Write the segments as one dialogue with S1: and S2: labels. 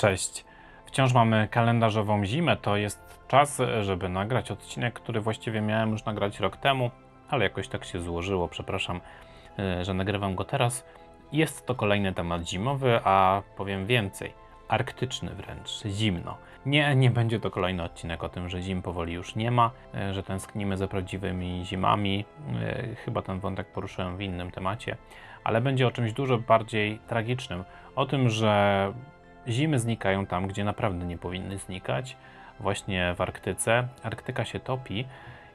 S1: Cześć. Wciąż mamy kalendarzową zimę. To jest czas, żeby nagrać odcinek, który właściwie miałem już nagrać rok temu, ale jakoś tak się złożyło. Przepraszam, e, że nagrywam go teraz. Jest to kolejny temat zimowy, a powiem więcej. Arktyczny wręcz, zimno. Nie, nie będzie to kolejny odcinek o tym, że zim powoli już nie ma, e, że tęsknimy za prawdziwymi zimami. E, Chyba ten wątek poruszyłem w innym temacie, ale będzie o czymś dużo bardziej tragicznym. O tym, że Zimy znikają tam, gdzie naprawdę nie powinny znikać, właśnie w Arktyce. Arktyka się topi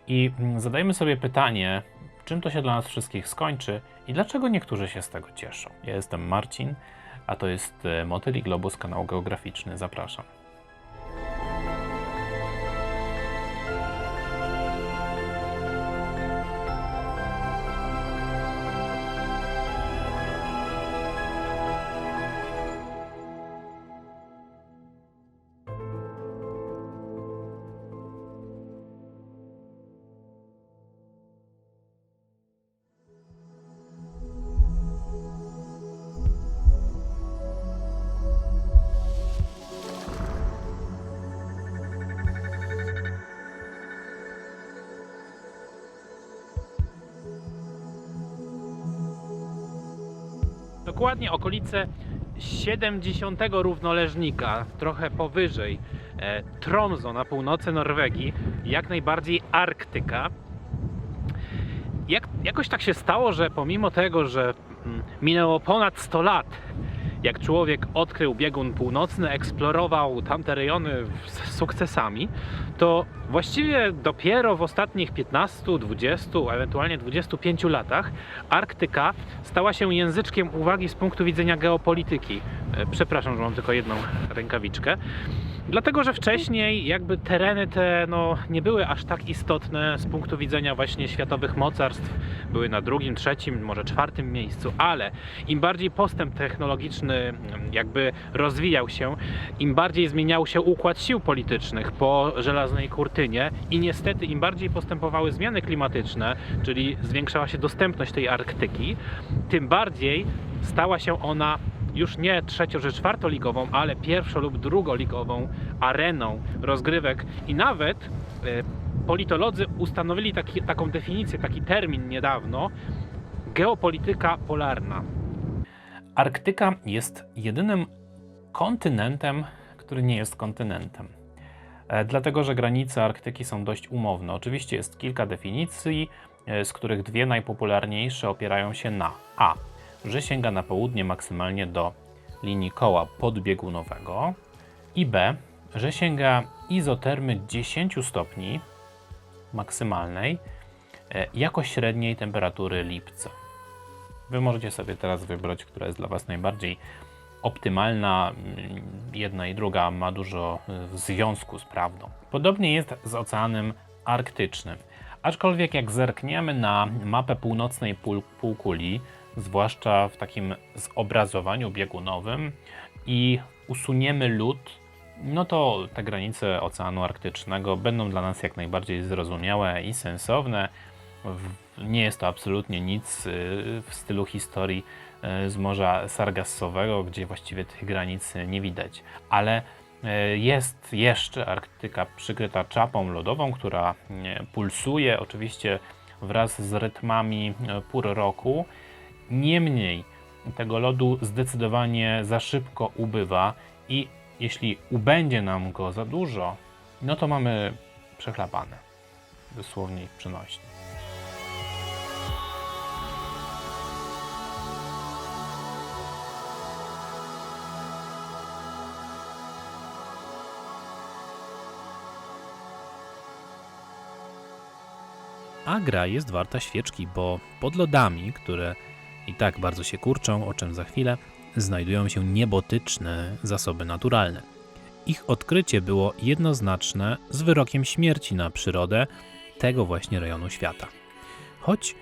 S1: i mm, zadajmy sobie pytanie, czym to się dla nas wszystkich skończy i dlaczego niektórzy się z tego cieszą. Ja jestem Marcin, a to jest e, Motyl i Globus, kanał geograficzny. Zapraszam.
S2: Dokładnie okolice 70 równoleżnika, trochę powyżej e, Tromso na północy Norwegii, jak najbardziej Arktyka. Jak, jakoś tak się stało, że pomimo tego, że mm, minęło ponad 100 lat, jak człowiek odkrył biegun północny, eksplorował tamte rejony z sukcesami, to właściwie dopiero w ostatnich 15, 20, ewentualnie 25 latach Arktyka stała się języczkiem uwagi z punktu widzenia geopolityki. E, Przepraszam, że mam tylko jedną rękawiczkę. Dlatego, że wcześniej jakby tereny te no, nie były aż tak istotne z punktu widzenia właśnie światowych mocarstw. Były na drugim, trzecim, może czwartym miejscu, ale im bardziej postęp technologiczny mm, jakby rozwijał się, im bardziej zmieniał się układ sił politycznych po żelaznej kurtynie i niestety im bardziej postępowały zmiany klimatyczne, czyli zwiększała się dostępność tej Arktyki, tym bardziej stała się ona już nie trzecio czy czwartoligową, ale pierwszo lub drugoligową areną rozgrywek i nawet e, politolodzy ustanowili taki, taką definicję, taki termin niedawno geopolityka polarna.
S1: Arktyka jest jedynym kontynentem, który nie jest kontynentem. E, Dlatego, że granice Arktyki są dość umowne. Oczywiście jest kilka definicji, e, z których dwie najpopularniejsze opierają się na A. Że sięga na południe maksymalnie do linii koła podbiegunowego i B. Że sięga izotermy 10 stopni maksymalnej e, jako średniej temperatury lipca. Wy możecie sobie teraz wybrać, która jest dla Was najbardziej optymalna. Mm, Jedna i druga ma dużo w związku z prawdą. Podobnie jest z Oceanem Arktycznym. Aczkolwiek jak zerkniemy na mapę północnej pół- półkuli, zwłaszcza w takim zobrazowaniu biegunowym i usuniemy lód, no to te granice Oceanu Arktycznego będą dla nas jak najbardziej zrozumiałe i sensowne. Nie jest to absolutnie nic y, w stylu historii y, z Morza Sargassowego, gdzie właściwie tych granic nie widać. Ale y, jest jeszcze Arktyka przykryta czapą lodową, która pulsuje oczywiście wraz z rytmami pór roku. Niemniej tego lodu zdecydowanie za szybko ubywa i jeśli ubędzie nam go za dużo, no to mamy przechlapane. Dosłownie i przenośnie.
S3: A gra jest warta świeczki, bo pod lodami, które i tak bardzo się kurczą, o czym za chwilę, znajdują się niebotyczne zasoby naturalne. Ich odkrycie było jednoznaczne z wyrokiem śmierci na przyrodę tego właśnie rejonu świata. Choć,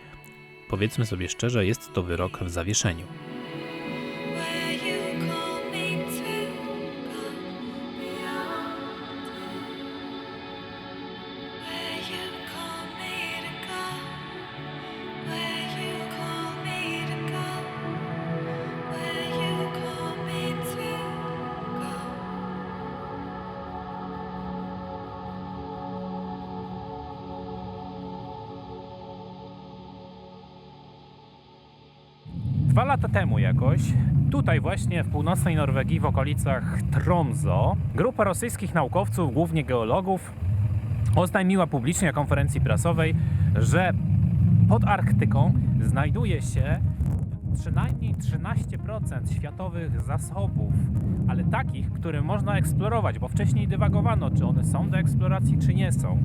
S3: powiedzmy sobie szczerze, jest to wyrok w zawieszeniu.
S1: Dwa lata temu jakoś, tutaj właśnie w północnej Norwegii, w okolicach Tromso, grupa rosyjskich naukowców, głównie geologów, oznajmiła publicznie na konferencji prasowej, że pod Arktyką znajduje się przynajmniej 13% światowych zasobów, ale takich, które można eksplorować, bo wcześniej dywagowano, czy one są do eksploracji, czy nie są.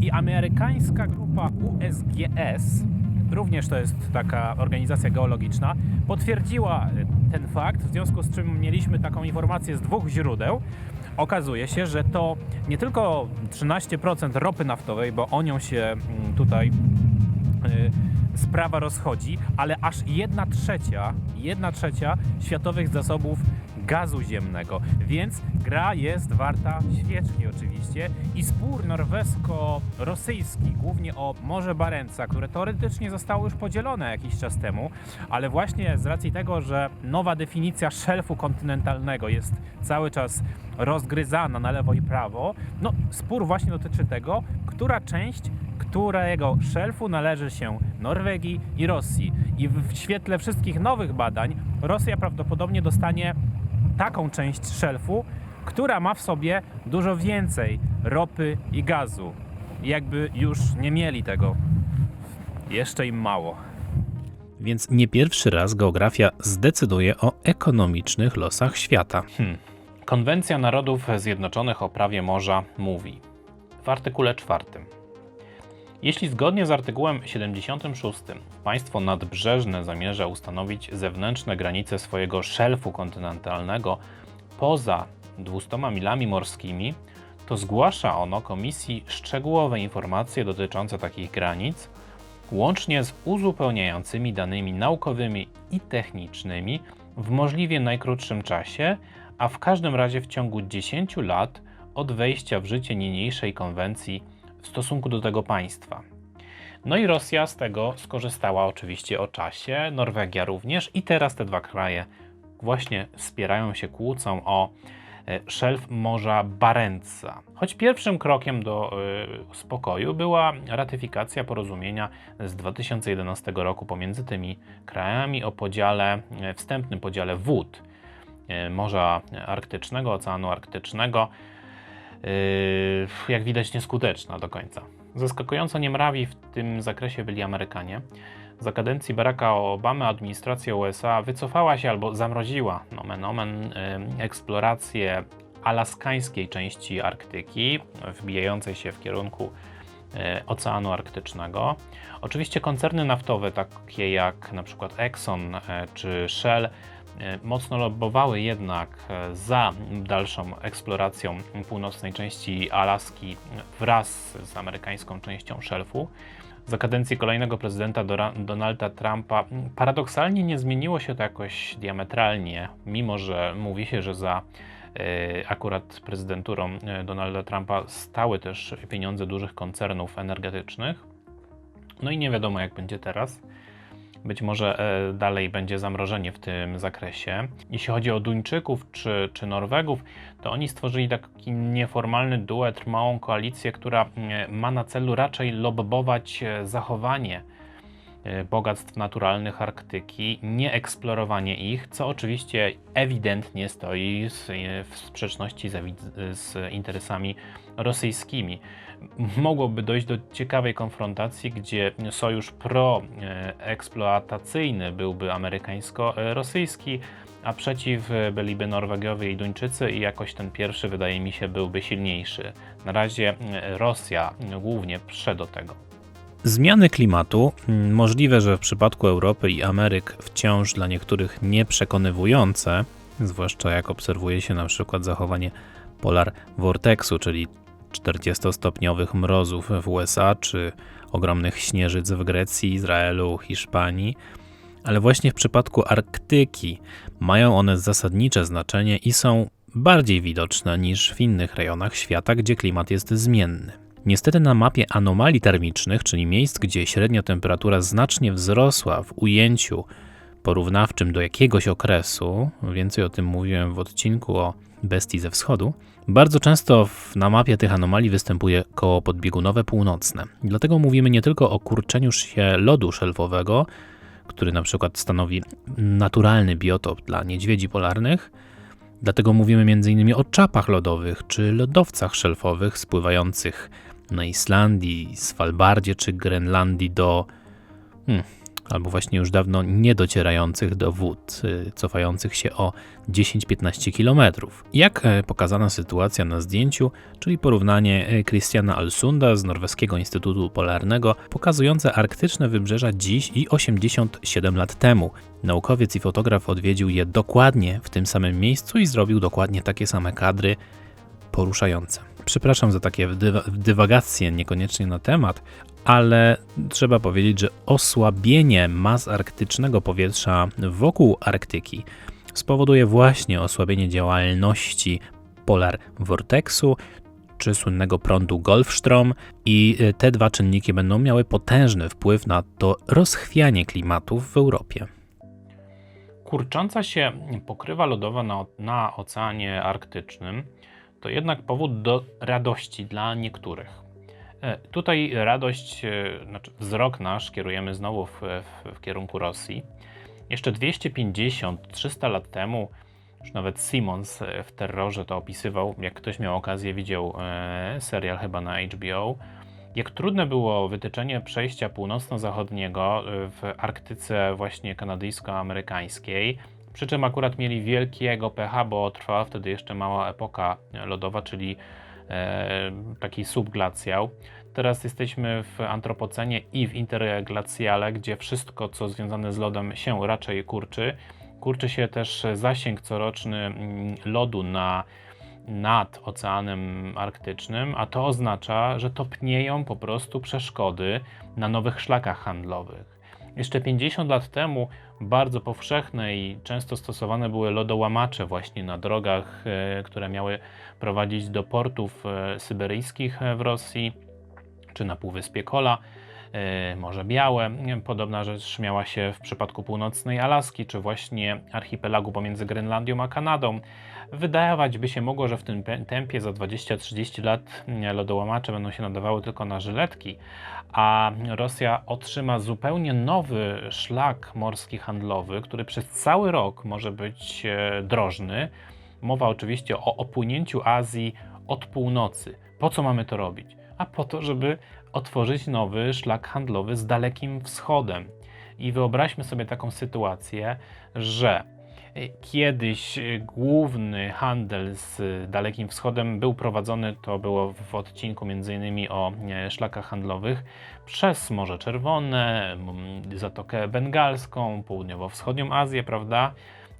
S1: I amerykańska grupa USGS, również to jest taka organizacja geologiczna, potwierdziła y, ten fakt, w związku z czym mieliśmy taką informację z dwóch źródeł. Okazuje się, że to nie tylko 13% ropy naftowej, bo o nią się mm, tutaj y, sprawa rozchodzi, ale aż 1 trzecia, 1 trzecia światowych zasobów gazu ziemnego, więc gra jest warta świeczki oczywiście i spór norwesko-rosyjski, głównie o Morze Barenca, które teoretycznie zostało już podzielone jakiś czas temu, ale właśnie z racji tego, że nowa definicja szelfu kontynentalnego jest cały czas rozgryzana na lewo i prawo, no spór właśnie dotyczy tego, która część którego szelfu należy się Norwegii i Rosji. I w świetle wszystkich nowych badań Rosja prawdopodobnie dostanie taką część szelfu, która ma w sobie dużo więcej ropy i gazu. Jakby już nie mieli tego. Jeszcze im mało.
S3: Więc nie pierwszy raz geografia zdecyduje o ekonomicznych losach świata.
S1: Hmm. Konwencja Narodów Zjednoczonych o prawie morza mówi w artykule 4. Jeśli zgodnie z artykułem 76 państwo nadbrzeżne zamierza ustanowić zewnętrzne granice swojego szelfu kontynentalnego poza 200 milami morskimi, to zgłasza ono Komisji szczegółowe informacje dotyczące takich granic, łącznie z uzupełniającymi danymi naukowymi i technicznymi w możliwie najkrótszym czasie, a w każdym razie w ciągu 10 lat od wejścia w życie niniejszej konwencji w stosunku do tego państwa. No i Rosja z tego skorzystała oczywiście o czasie, Norwegia również i teraz te dwa kraje właśnie wspierają się, kłócą o e, szelf Morza Barenca. Choć pierwszym krokiem do e, spokoju była ratyfikacja porozumienia z 2011 roku pomiędzy tymi krajami o podziale, e, wstępnym podziale wód e, Morza Arktycznego, Oceanu Arktycznego. Yy, jak widać nieskuteczna do końca. Zaskakująco niemrawi w tym zakresie byli Amerykanie. Za kadencji Baracka Obamy administracja USA wycofała się albo zamroziła nomen omen yy, eksplorację alaskańskiej części Arktyki, wbijającej się w kierunku yy, Oceanu Arktycznego. Oczywiście koncerny naftowe, takie jak na przykład Exxon czy Shell, mocno lobbowały jednak e, za dalszą eksploracją północnej części Alaski wraz z amerykańską częścią szelfu. Za kadencji kolejnego prezydenta Donalda Trumpa paradoksalnie nie zmieniło się to jakoś diametralnie, mimo że mówi się, że za e, akurat prezydenturą e, Donalda Trumpa stały też pieniądze dużych koncernów energetycznych. No i nie wiadomo jak będzie teraz. Być może e, dalej będzie zamrożenie w tym zakresie. Jeśli chodzi o Duńczyków czy, czy Norwegów, to oni stworzyli taki nieformalny duet, małą koalicję, która e, ma na celu raczej lobbować e, zachowanie bogactw naturalnych Arktyki, nie eksplorowanie ich, co oczywiście ewidentnie stoi w sprzeczności z interesami rosyjskimi. Mogłoby dojść do ciekawej konfrontacji, gdzie sojusz proeksploatacyjny byłby amerykańsko-rosyjski, a przeciw byliby Norwegowie i Duńczycy i jakoś ten pierwszy wydaje mi się byłby silniejszy. Na razie Rosja głównie prze do tego.
S3: Zmiany klimatu, mm, możliwe, że w przypadku Europy i Ameryk wciąż dla niektórych nieprzekonywujące, zwłaszcza jak obserwuje się na przykład zachowanie polar vortexu, czyli 40-stopniowych mrozów w USA, czy ogromnych śnieżyc w Grecji, Izraelu, Hiszpanii, ale właśnie w przypadku Arktyki mają one zasadnicze znaczenie i są bardziej widoczne niż w innych rejonach świata, gdzie klimat jest zmienny. Niestety na mapie anomalii termicznych, czyli miejsc, gdzie średnia temperatura znacznie wzrosła w ujęciu porównawczym do jakiegoś okresu, więcej o tym mówiłem w odcinku o bestii ze wschodu, bardzo często na mapie tych anomalii występuje koło podbiegunowe północne. Dlatego mówimy nie tylko o kurczeniu się lodu szelfowego, który na przykład stanowi naturalny biotop dla niedźwiedzi polarnych. Dlatego mówimy m.in. o czapach lodowych czy lodowcach szelfowych spływających na Islandii, Svalbardzie czy Grenlandii do. Hmm, albo właśnie już dawno nie docierających do wód, y, cofających się o 10-15 km. Jak e, pokazana sytuacja na zdjęciu, czyli porównanie e, Christiana Alsunda z Norweskiego Instytutu Polarnego, pokazujące arktyczne wybrzeża dziś i 87 lat temu. Naukowiec i fotograf odwiedził je dokładnie w tym samym miejscu i zrobił dokładnie takie same kadry poruszające. Przepraszam za takie dywa- dywagacje, niekoniecznie na temat, ale trzeba powiedzieć, że osłabienie mas arktycznego powietrza wokół Arktyki spowoduje właśnie osłabienie działalności polar vortexu czy słynnego prądu Golfstrom i y, te dwa czynniki będą miały potężny wpływ na to rozchwianie klimatów w Europie.
S1: Kurcząca się pokrywa lodowa na, na Oceanie Arktycznym to jednak powód do radości dla niektórych. E, Tutaj radość, e, znaczy wzrok nasz kierujemy znowu w, w, w kierunku Rosji. Jeszcze 250-300 lat temu, już nawet Simons e, w terrorze to opisywał, jak ktoś miał okazję, widział serial chyba na HBO, jak trudne było wytyczenie przejścia północno-zachodniego w Arktyce właśnie kanadyjsko-amerykańskiej. Przy czym akurat mieli wielkiego pecha, bo trwała wtedy jeszcze mała epoka lodowa, czyli taki subglacjał. Teraz jesteśmy w antropocenie i w interglacjale, gdzie wszystko, co związane z lodem, się raczej kurczy. Kurczy się też zasięg coroczny mm, lodu na, nad Oceanem Arktycznym, a to oznacza, że topnieją po prostu przeszkody na nowych szlakach handlowych. Jeszcze 50 lat temu bardzo powszechne i często stosowane były lodołamacze właśnie na drogach, e, które miały prowadzić do portów e, syberyjskich e, w Rosji czy na Półwyspie Kola. Morze Białe. Podobna rzecz miała się w przypadku północnej Alaski, czy właśnie archipelagu pomiędzy Grenlandią a Kanadą. Wydawać by się mogło, że w tym tempie za 20-30 lat mm, lodołamacze będą się nadawały tylko na żyletki, a Rosja otrzyma zupełnie nowy szlak morski handlowy, który przez cały rok może być e, drożny. Mowa oczywiście o opłynięciu Azji od północy. Po co mamy to robić? A po to, żeby otworzyć nowy szlak handlowy z Dalekim Wschodem. I wyobraźmy sobie taką sytuację, że kiedyś e, główny handel z Dalekim Wschodem był prowadzony, to było w odcinku m.in. o e, szlakach handlowych, przez Morze Czerwone, Zatokę Bengalską, południowo-wschodnią Azję, prawda?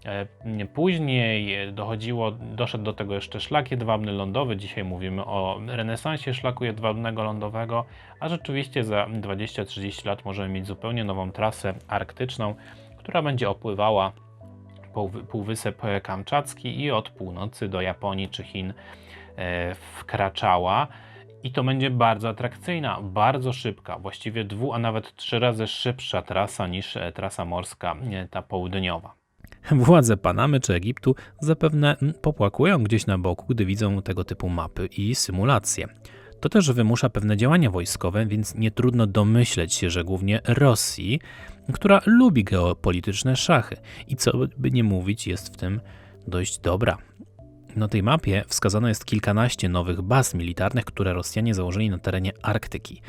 S1: E, Później dochodziło, doszedł do tego jeszcze szlak jedwabny lądowy. Dzisiaj mówimy o renesansie szlaku jedwabnego lądowego, a rzeczywiście za 20-30 lat możemy mieć zupełnie nową trasę arktyczną, która będzie opływała Półwysep Kamczacki i od północy do Japonii czy Chin e, wkraczała. I to będzie bardzo atrakcyjna, bardzo szybka, właściwie dwu, a nawet trzy razy szybsza trasa niż e, trasa morska, e, ta południowa.
S3: Władze Panamy czy Egiptu zapewne popłakują gdzieś na boku, gdy widzą tego typu mapy i symulacje. To też wymusza pewne działania wojskowe, więc nie trudno domyśleć się, że głównie Rosji, która lubi geopolityczne szachy i co by nie mówić, jest w tym dość dobra. Na tej mapie wskazano jest kilkanaście nowych baz militarnych, które Rosjanie założyli na terenie Arktyki.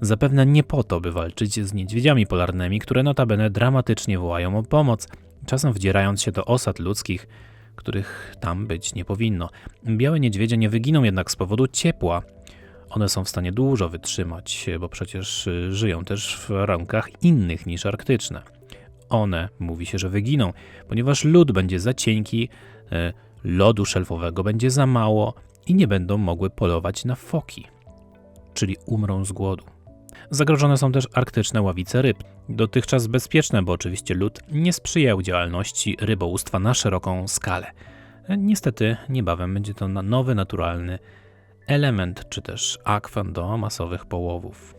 S3: Zapewne nie po to, by walczyć z niedźwiedziami polarnymi, które notabene dramatycznie wołają o pomoc, czasem wdzierając się do osad ludzkich, których tam być nie powinno. Białe niedźwiedzie nie wyginą jednak z powodu ciepła. One są w stanie dużo wytrzymać, bo przecież y, żyją też w warunkach innych niż arktyczne. One, mówi się, że wyginą, ponieważ lód będzie za cienki, y, lodu szelfowego będzie za mało i nie będą mogły polować na foki, czyli umrą z głodu. Zagrożone są też arktyczne ławice ryb. Dotychczas bezpieczne, bo oczywiście lód nie sprzyjał działalności rybołówstwa na szeroką skalę. Niestety niebawem będzie to nowy naturalny element, czy też akwen do masowych połowów.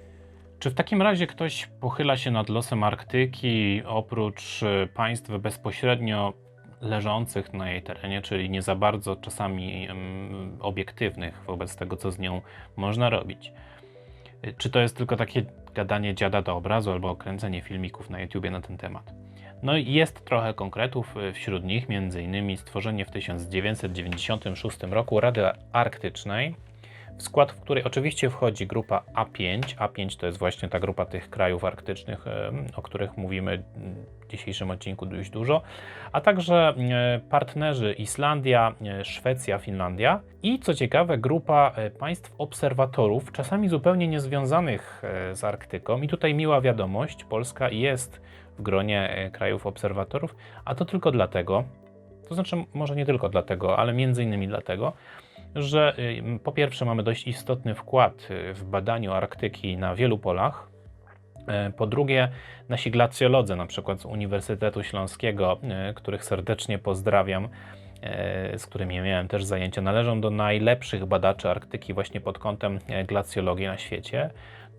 S1: Czy w takim razie ktoś pochyla się nad losem Arktyki oprócz e, państw bezpośrednio leżących na jej terenie, czyli nie za bardzo czasami obiektywnych wobec tego, co z nią można robić? E, Czy to jest tylko takie gadanie dziada do obrazu albo kręcenie filmików na YouTubie na ten temat. No i jest trochę konkretów y, wśród nich, m.in. stworzenie w 1996 roku Rady Arktycznej, w skład w której oczywiście wchodzi grupa A5. A5 to jest właśnie ta grupa tych krajów arktycznych, o których mówimy w dzisiejszym odcinku dość dużo, a także e, partnerzy Islandia, e, Szwecja, Finlandia i co ciekawe grupa e, państw obserwatorów, czasami zupełnie niezwiązanych z Arktyką. I tutaj miła wiadomość, Polska jest w gronie krajów obserwatorów, a to tylko dlatego, to znaczy może nie tylko dlatego, ale między innymi dlatego, że y, po pierwsze mamy dość istotny wkład y, w badaniu Arktyki na wielu polach. E, Po drugie, nasi glacjolodzy, na przykład z Uniwersytetu Śląskiego, e, których serdecznie pozdrawiam, e, z którymi miałem też zajęcia, należą do najlepszych badaczy Arktyki właśnie pod kątem e, glacjologii na świecie.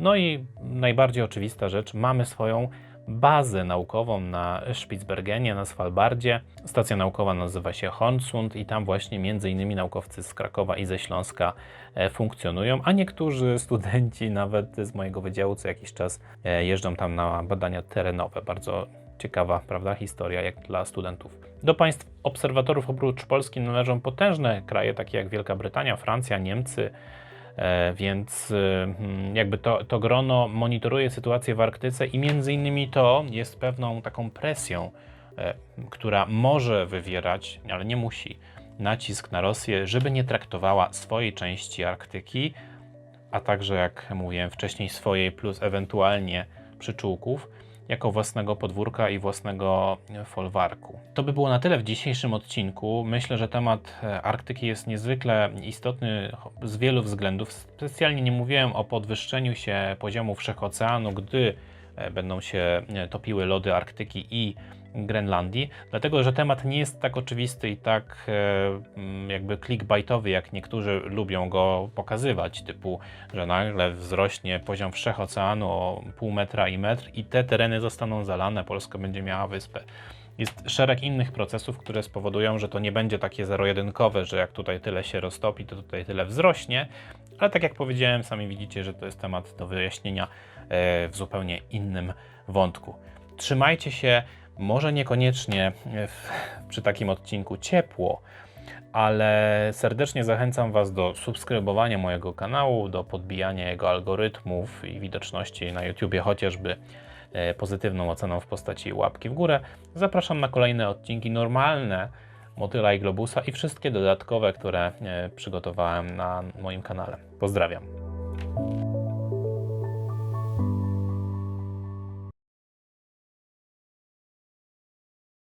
S1: No i najbardziej oczywista rzecz, mamy swoją bazę naukową na Spitsbergenie, na Svalbardzie. Stacja naukowa nazywa się Hornsund i tam właśnie między innymi naukowcy z Krakowa i ze Śląska e, funkcjonują, a niektórzy studenci nawet z mojego wydziału co jakiś czas e, jeżdżą tam na badania terenowe. Bardzo ciekawa, prawda, historia jak dla studentów. Do państw obserwatorów oprócz Polski należą potężne kraje takie jak Wielka Brytania, Francja, Niemcy, Więc y, mm, jakby to, to grono monitoruje sytuację w Arktyce i między innymi to jest pewną taką presją, e, która może wywierać, ale nie musi, nacisk na Rosję, żeby nie traktowała swojej części Arktyki, a także, jak mówiłem wcześniej, swojej plus ewentualnie przyczółków, jako własnego podwórka i własnego e, folwarku. To by było na tyle w dzisiejszym odcinku. Myślę, że temat e, Arktyki jest niezwykle istotny z wielu względów. Specjalnie nie mówiłem o podwyższeniu się poziomu wszechoceanu, gdy e, będą się topiły lody Arktyki i Grenlandii, dlatego że temat nie jest tak oczywisty i tak e, mm, jakby clickbaitowy, jak niektórzy lubią go pokazywać, typu, że nagle wzrośnie poziom wszechoceanu o pół metra i metr i te tereny zostaną zalane, Polska będzie miała wyspę. Jest szereg innych procesów, które spowodują, że to nie będzie takie zero-jedynkowe, że jak tutaj tyle się roztopi, to tutaj tyle wzrośnie, ale tak jak powiedziałem, sami widzicie, że to jest temat do wyjaśnienia e, w zupełnie innym wątku. Trzymajcie się, może niekoniecznie e, w, przy takim odcinku ciepło, ale serdecznie zachęcam Was do subskrybowania mojego kanału, do podbijania jego algorytmów i widoczności na YouTubie, chociażby e, pozytywną oceną w postaci łapki w górę. Zapraszam na kolejne odcinki normalne Motyla i Globusa i wszystkie dodatkowe, które e, przygotowałem na moim kanale. Pozdrawiam.